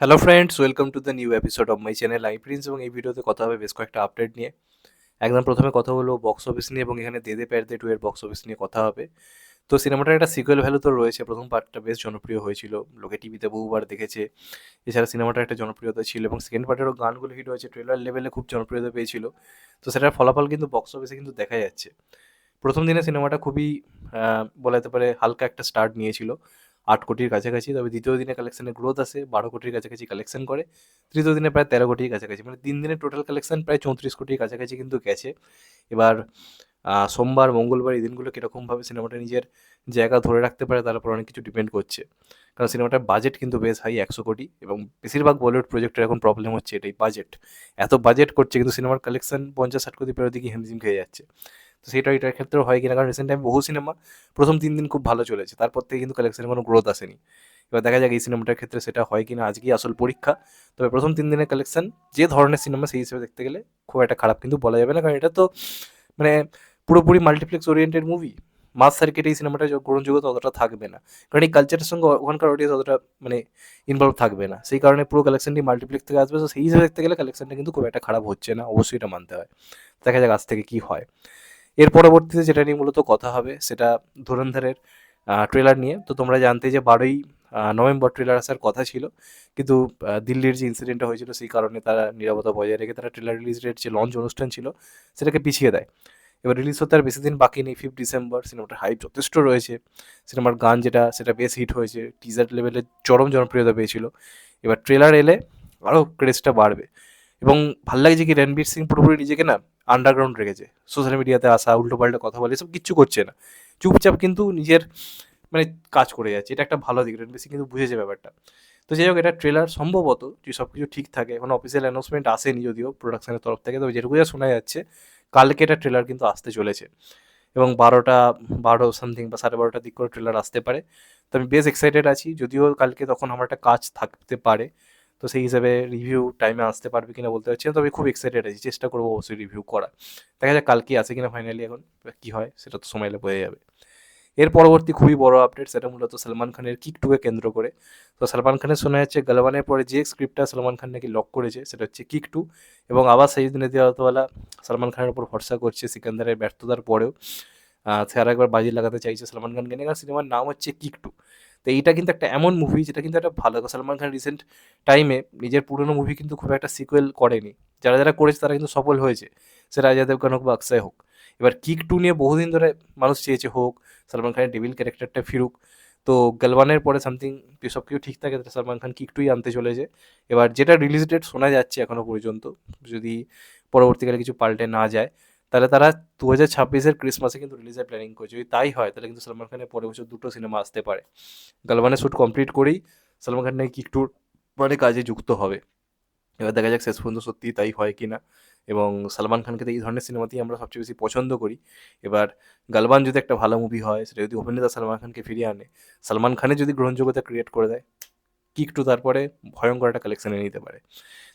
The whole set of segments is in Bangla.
Hello friends welcome to the new episode of my channel I Prince এবং এই ভিডিওতে কথা হবে বেশ কয়েকটা আপডেট নিয়ে। একদম প্রথমে কথা হলো বক্স অফিস নিয়ে এবং এখানে দেদে প্যার দে টু এর বক্স অফিস নিয়ে কথা হবে। তো সিনেমাটার একটা সিকুয়েল ভ্যালু তো রয়েছে। প্রথম পার্টটা বেশ জনপ্রিয় হয়েছিল। লোকে টিভিতে বহুবার দেখেছে। এছাড়া সিনেমাটার একটা জনপ্রিয়তা ছিল এবং সেকেন্ড পার্টেরও গানগুলো হিট হয়েছে। ট্রেলার লেভেলে খুব জনপ্রিয়তা পেয়েছিল। তো সেটার ফলাফল কিন্তু বক্স অফিসে কিন্তু দেখা যাচ্ছে। প্রথম দিনে সিনেমাটা খুবই বলা যেতে পারে হালকা একটা স্টার্ট নিয়েছিল। আট কোটির কাছাকাছি, তবে দ্বিতীয় দিনে কালেকশনের গ্রোথ আসে, বারো কোটির কাছাকাছি কালেকশন করে। তৃতীয় দিনে প্রায় তেরো কোটির কাছাকাছি মানে তিন দিনের টোটাল কালেকশন প্রায় চৌত্রিশ কোটির কাছাকাছি কিন্তু গেছে। এবার সোমবার, মঙ্গলবার এই দিনগুলো কীরকমভাবে সিনেমাটা নিজের জায়গা ধরে রাখতে পারে, তার উপর অনেক কিছু ডিপেন্ড করছে। কারণ সিনেমাটার বাজেট কিন্তু বেশ হাই একশো কোটি, এবং বেশিরভাগ বলিউড প্রজেক্টের এখন প্রবলেম হচ্ছে এটাই বাজেট এত বাজেট করছে কিন্তু সিনেমার কালেকশন পঞ্চাশ, ষাট কোটি পেরো দিকে হিমজিম খেয়ে যাচ্ছে। তো সেটা এটার ক্ষেত্রেও হয় কিনা, কারণ রিসেন্ট টাইম বহু সিনেমা প্রথম তিন দিন খুব ভালো চলেছে। তারপর থেকে কিন্তু কালেকশনে কোনো গ্রোথ আসেনি। এবার দেখা যাক এই সিনেমাটার ক্ষেত্রে সেটা হয় কিনা, আজকেই আসল পরীক্ষা। তবে প্রথম তিন দিনের কালেকশন যে ধরনের সিনেমা সেই হিসেবে দেখতে গেলে খুব একটা খারাপ কিন্তু বলা যাবে না, কারণ এটা তো মানে পুরোপুরি মাল্টিপ্লেক্স ওরিয়েন্টেড মুভি মাস সার্কিটে এই সিনেমাটা গ্রহণযোগ্যতা অতটা থাকবে না। কারণ এই কালচারের সঙ্গে ওখানকার অডিয়েন্স অতটা মানে ইনভলভ থাকবে না। সেই কারণে পুরো কালেকশনটি মাল্টিপ্লেক্স থেকে আসবে। তো সেই হিসেবে দেখতে গেলে কালেকশনটা কিন্তু খুব একটা খারাপ হচ্ছে না। অবশ্যই এটা মানতে হয়। দেখা যাক আজ থেকে কী হয়। এর পরবর্তীতে যেটা নিয়ে মূলত কথা হবে, সেটা ধুরন্ধরের ট্রেলার নিয়ে। তো তোমরা জানতে যে বারোই নভেম্বর ট্রেলার আসার কথা ছিল। কিন্তু দিল্লির যে ইনসিডেন্টটা হয়েছিল, সেই কারণে তারা নিরাপত্তা বজায় রেখে তারা ট্রেলার রিলিজ ডেট যে লঞ্চ অনুষ্ঠান ছিল, সেটাকে পিছিয়ে দেয়। এবার রিলিজ হতে আর বেশি দিন বাকি নেই ফিফথ ডিসেম্বর সিনেমাটার হাইপ যথেষ্ট রয়েছে। সিনেমার গান যেটা, সেটা বেশ হিট হয়েছে। টিজার লেভেলে চরম জনপ্রিয়তা পেয়েছিল। এবার ট্রেলার এলে আরও ক্রেজটা বাড়বে। এবং ভালো লাগছে কি রণবীর সিং পুরোপুরি নিজেকে না আন্ডারগ্রাউন্ড রেখেছে। সোশ্যাল মিডিয়াতে আসা, উল্টোপাল্টা কথা বলে, এসব কিচ্ছু করছে না। চুপচাপ কিন্তু নিজের মানে কাজ করে যাচ্ছে। এটা একটা ভালো দিক, রণবীর সিং কিন্তু বুঝেছে ব্যাপারটা। তো যাই হোক, এটা ট্রেলার সম্ভবত যদি সব কিছু ঠিক থাকে, এখন অফিসিয়াল অ্যানাউন্সমেন্ট আসেনি যদিও প্রোডাকশনের তরফ থেকে, তবে যেটুকু যা শোনা যাচ্ছে, কালকে এটা ট্রেলার কিন্তু আসতে চলেছে। এবং বারোটা বারো সামথিং বা সাড়ে বারোটার দিক করে ট্রেলার আসতে পারে। তো আমি বেশ এক্সাইটেড আছি, যদিও কালকে তখন আমার একটা কাজ থাকতে পারে। তো সেই হিসাবে রিভিউ টাইমে আসতে পারবে কিনা বলতে পারছি না, তবে খুব এক্সাইটেড আছি, চেষ্টা করব অবশ্যই রিভিউ করা দেখা যাক কালকে আসে কিনা ফাইনালি এখন, কি হয় সেটা তো সময় বোঝা যাবে। এর পরবর্তী খুবই বড় আপডেট সেটা মূলত সলমান খানের কিক টুকে কেন্দ্র করে। তো সলমান খানের শোনা যাচ্ছে গালওয়ানের পরে যে স্ক্রিপ্টটা সলমান খান নাকি লক করেছে, সেটা হচ্ছে কিক টু এবং আবার সেই দিনে দেওয়াতওয়ালা সলমান খানের উপর ভরসা করছে সিকান্দারের ব্যর্থতার পরেও। সে আর একবার বাজি লাগাতে চাইছে সলমান খানকে। নিয়ে কারণ সিনেমার নাম হচ্ছে কিক টু তো এইটা কিন্তু একটা এমন মুভি যেটা কিন্তু একটা ভালো সালমান খান রিসেন্ট টাইমে নিজের পুরনো মুভি কিন্তু খুব একটা সিকুয়েল করেনি। যারা যারা করেছে তারা কিন্তু সফল হয়েছে। সে রাজা দেবগান হোক বা অক্ষয় হোক। এবার কিক টু নিয়ে বহুদিন ধরে মানুষ চেয়েছে হোক, সলমান খানের ডেভিল ক্যারেক্টারটা ফিরুক। তো গালওয়ানের পরে সামথিং সব কিছু ঠিক থাকে সলমান খান কিক টুই আনতে চলেছে। এবার যেটা রিলিজ ডেট শোনা যাচ্ছে এখনও পর্যন্ত। যদি পরবর্তীকালে কিছু পাল্টে না যায় তাহলে তারা দু হাজার ছাব্বিশের ক্রিসমাসে কিন্তু রিলিজের প্ল্যানিং করছে। যদি তাই হয়, তাহলে কিন্তু সলমান খানের পরের বছর দুটো সিনেমা আসতে পারে। গালবানের শ্যুট কমপ্লিট করেই সলমান খান নাকি কিক টুর মানে কাজে যুক্ত হবে। এবার দেখা যাক শেষ পর্যন্ত সত্যিই তাই হয় কি না এবং সালমান খানকে তো এই ধরনের সিনেমাতেই আমরা সবচেয়ে বেশি পছন্দ করি। এবার গালবান যদি একটা ভালো মুভি হয়, সেটা যদি অভিনেতা সালমান খানকে ফিরিয়ে আনে, সালমান খানের যদি গ্রহণযোগ্যতা ক্রিয়েট করে দেয় কিক টু তারপরে ভয়ঙ্কর একটা কালেকশানে নিতে পারে।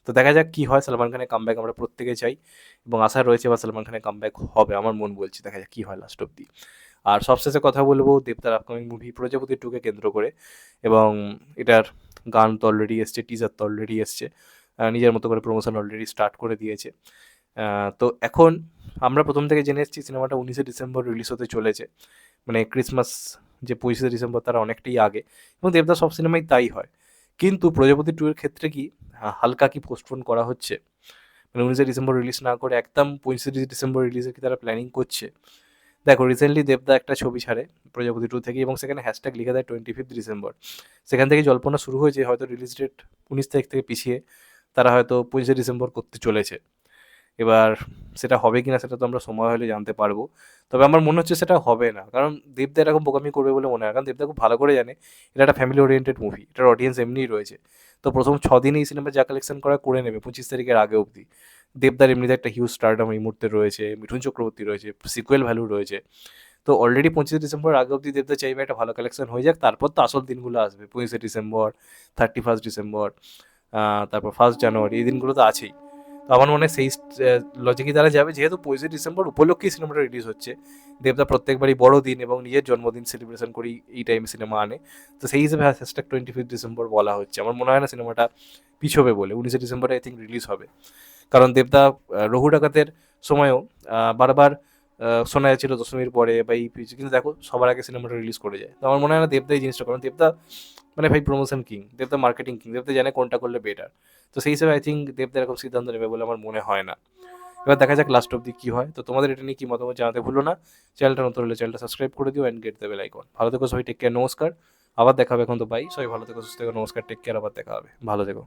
তো দেখা যাক কী হয়, সালমান খানের কামব্যাক আমরা প্রত্যেকে চাই এবং আশা রয়েছে বা সালমান খানের কামব্যাক হবে, আমার মন বলছে দেখা যাক কী হয় লাস্ট অব্দি আর সবশেষে কথা বলব দেবতার আপকামিং মুভি প্রজাপতি টুকে কেন্দ্র করে এবং এটার গান তো অলরেডি এসছে টিজার তো অলরেডি এসছে নিজের মতো করে প্রমোশন অলরেডি স্টার্ট করে দিয়েছে। তো এখন আমরা প্রথম থেকে জেনে এসেছি সিনেমাটা উনিশে ডিসেম্বর রিলিজ হতে চলেছে। মানে ক্রিসমাস যে পঁচিশে ডিসেম্বর তারা অনেকটাই আগে এবং দেবদা সব সিনেমাই তাই হয়। কিন্তু প্রজাপতি টু এর ক্ষেত্রে কি হালকা কি পোস্টপোন করা হচ্ছে? মানে উনিশে ডিসেম্বর রিলিজ না করে একদম পঁয়ত্রিশ ডিসেম্বর রিলিজের কি তারা প্ল্যানিং করছে? দেখো রিসেন্টলি দেবদা একটা ছবি ছাড়ে প্রজাপতি টু থেকে এবং সেখানে হ্যাশট্যাগ লিখে দেয় টোয়েন্টি ফিফথ ডিসেম্বর। সেখান থেকে জল্পনা শুরু হয়েছে, হয়তো রিলিজ ডেট উনিশ তারিখ থেকে পিছিয়ে তারা হয়তো পঁচিশে ডিসেম্বর করতে চলেছে। এবার সেটা হবে কিনা সেটা তো আমরা সময় হলে জানতে পারব। তবে আমার মনে হচ্ছে সেটা হবে না। কারণ দেবদা এরকম বোকামি করবে বলে মনে হয়। কারণ দেবদা খুব ভালো করে জানে, এটা একটা ফ্যামিলি ওরিয়েন্টেড মুভি এটার অডিয়েন্স এমনিই রয়েছে। তো প্রথম ছ দিনে এই সিনেমা যা কালেকশন করা করে নেবে, পঁচিশ তারিখের আগে অবধি। দেবদার এমনিতে একটা হিউজ স্টারডাম এই মুহূর্তে রয়েছে, মিঠুন চক্রবর্তী রয়েছে সিকুয়েল ভ্যালু রয়েছে। তো অলরেডি পঁচিশে ডিসেম্বর আগে অবধি দেবদা চাইবে একটা ভালো কালেকশন হয়ে যাক, তারপর তো আসল দিনগুলো আসবে। পঁচিশে ডিসেম্বর থার্টি ফার্স্ট ডিসেম্বর তারপর ফার্স্ট জানুয়ারি, এই দিনগুলো তো আছেই। তো আমার মনে হয় সেই লজিকই দ্বারা যাবে। যেহেতু পঁচিশে ডিসেম্বর উপলক্ষেই সিনেমাটা রিলিজ হচ্ছে। দেবদা প্রত্যেকবারই বড়দিন এবং নিজের জন্মদিন সেলিব্রেশন করি এই টাইমে সিনেমা আনে। তো সেই হিসেবে হ্যাশট্যাগ টোয়েন্টি ফিফথ ডিসেম্বর বলা হচ্ছে। আমার মনে হয় না সিনেমাটা পিছবে বলে। উনিশে ডিসেম্বরে আই থিঙ্ক রিলিজ হবে। কারণ দেবদা রঘু ডাকাতের সময়ও বারবার শোনা যাচ্ছিল দশমীর পরে বা এই কিন্তু দেখো, সবার আগে সিনেমাটা রিলিজ করে যায়। তো আমার মনে হয় না দেবদা এই জিনিসটা কারণ দেবদা মানে ভাই প্রমোশন কিং দেবদা মার্কেটিং কিং দেবদা জানে কোনটা করলে বেটার তো সেই হিসেবে আই থিঙ্ক দেবদা এরকম সিদ্ধান্ত নেবে বলে আমার মনে হয় না। এবার দেখা যাক লাস্ট অব্দি কী হয়। তো তোমাদের এটা নিয়ে কী মতামত জানাতে ভুলো না। চ্যানেলটা নতুন হলে চ্যানেলটা সাবস্ক্রাইব করে দিও অ্যান্ড গেট দেবে লাইকন ভালো থেকো সবাই টেক কেয়ার নমস্কার। আবার দেখা হবে এখন তো বাই সবাই ভালো থেকো, সুস্থ থেকো, নমস্কার টেক কেয়ার আবার দেখা হবে। ভালো থেকো।